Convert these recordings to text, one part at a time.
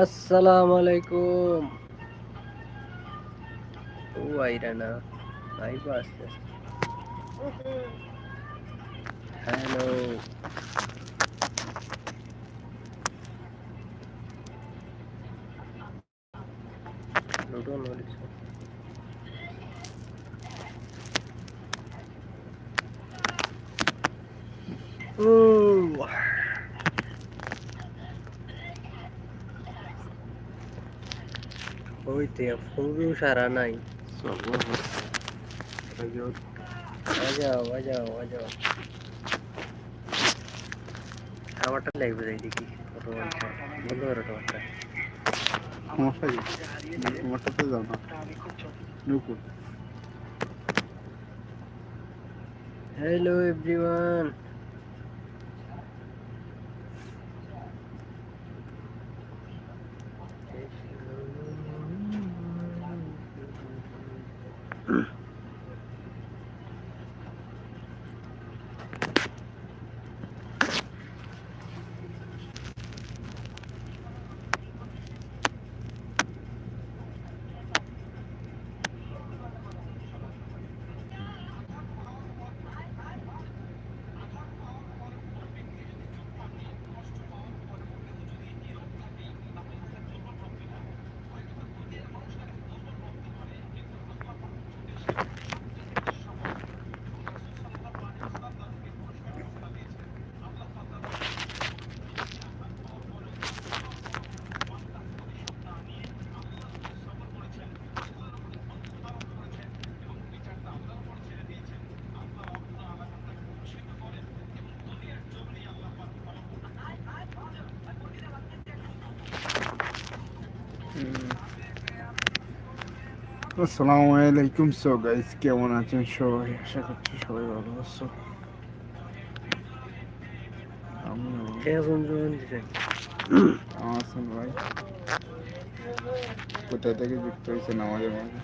আসসালামু আলাইকুম ও আইরা না আইবা আস্তে হ্যালো। লুডো ও ওইতে ফুরু সারা নাই। বাজাও বাজাও বাজাও আমারটা লাগবে যাই দেখি। বন্ধ করো। তোমারটা সমস্যা কি? তোমারটা তো যাও না। নুকুর হ্যালো এভরিওয়ান mm. আসসালামু আলাইকুম সো গাইস কেমন আছেন সবাই? আশা করছি সবাই ভালো আছো। আছেন ভাই। কোথায় থেকে যুক্ত হয়েছেন আমাদের মাঝে?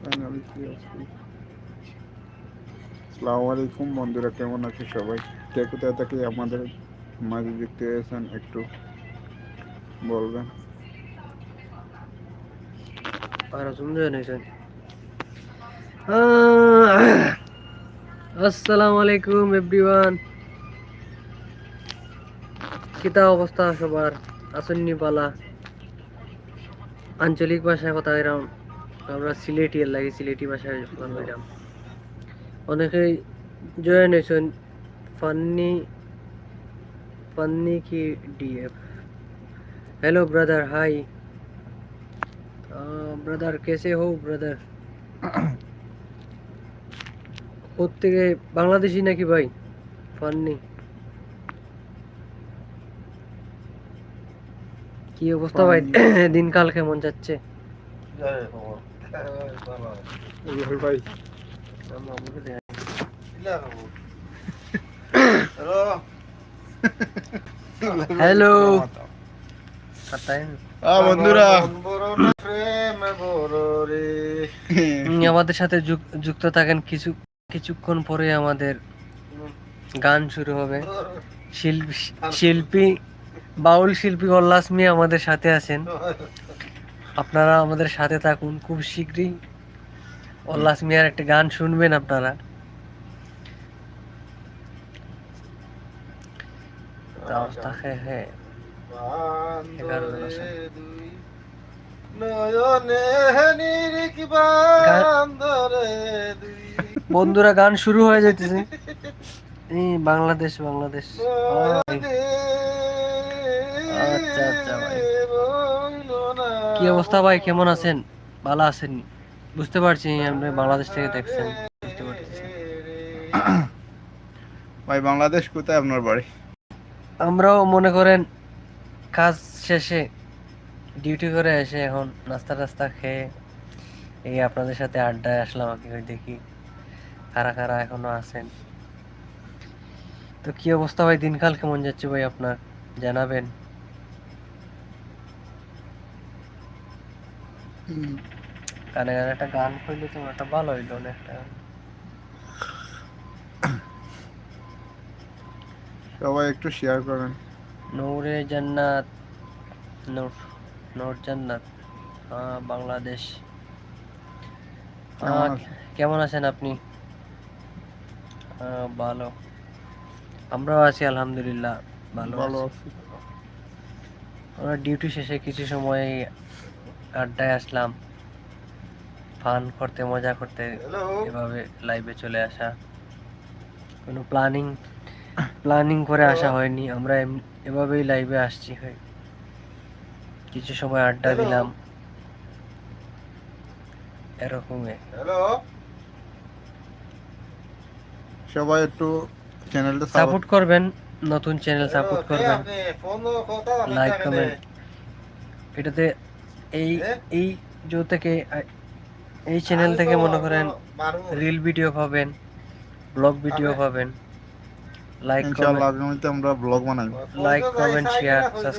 Finally কি আছে? আসসালামু আলাইকুম। বন্ধুরা, কেমন আছে সবাই? কে কোথায় থেকে আমাদের মাঝে যুক্ত হয়েছেন একটু বলবেন। আসসালামু আলাইকুম এভরিওয়ান কিতা অবস্থা সবার? আসন্নি পালা। আঞ্চলিক ভাষায় কথা এরাম আমরা সিলেটি এর লাগে সিলেটি ভাষায় কইরাম অনেকেই জয়েন হয়েছেন ফান্নি ফান্নি কি DF hello brother hi brother कैसे हो ब्रदर থেকে বাংলাদেশি নাকি ভাই ফান্নি কি অবস্থা ভাই দিনকাল কেমন যাচ্ছে রুহেল ভাই হ্যালো বন্ধুরা। আমাদের সাথে যুক- যুক্ত থাকেন কিছু কিছুক্ষণ পরে আমাদের গান শুরু হবে। শিল্পী শিল্পী বাউল শিল্পী উল্লাস মিয়া আমাদের সাথে আছেন। আপনারা আমাদের সাথে থাকুন। খুব শীঘ্রই উল্লাস মিয়ার একটা গান শুনবেন আপনারা। বন্ধুরা গান শুরু হয়ে যাইতেছে। বাংলাদেশ বাংলাদেশ। আচ্ছা আচ্ছা ভাই। কি অবস্থা ভাই? কেমন আছেন? ভালো আছেন? বুঝতে পারছি আপনি বাংলাদেশ থেকে দেখছেন। বুঝতে ভাই বাংলাদেশ কোথায় আপনার বাড়ি? আমরাও মনে করেন কাজ শেষে ডিউটি করে এসে এখন নাস্তা টাস্তা খেয়ে এই আপনাদের সাথে আড্ডায় আসলাম আর কি দেখি কারা কারা এখনও আছেন। তো কি অবস্থা ভাই? দিনকাল কেমন যাচ্ছে ভাই আপনার? জানাবেন। কানে কানে একটা গান করলে তো একটা ভালো হইল না সবাই একটু শেয়ার করেন। নূরে জান্নাত নূর নূর জান্নাত বাংলাদেশ। কেমন আছেন? কেমন আছেন আপনি? ভালো। আমরাও আছি আলহামদুলিল্লাহ ভালো ভালো। আছি। আমরা ডিউটি শেষে কিছু সময় আড্ডায় আসলাম। ফান করতে মজা করতে এভাবে লাইভে চলে আসা। কোনো প্ল্যানিং প্ল্যানিং করে আসা হয়নি। আমরা এভাবেই লাইভে আসছি হয় কিছু সময় আড্ডা দিলাম। এরকম সবাই একটু চ্যানেলটা সাপোর্ট করবেন নতুন চ্যানেল সাপোর্ট করবেন। লাইক কমেন্ট এটাতে এই এই জো থেকে এই চ্যানেল থেকে মনে করেন রিল ভিডিও পাবেন ব্লগ ভিডিও পাবেন। লাইক ইনশাআল্লাহ আগামীতে আমরা ব্লগ বানাই। Like comment share subscribe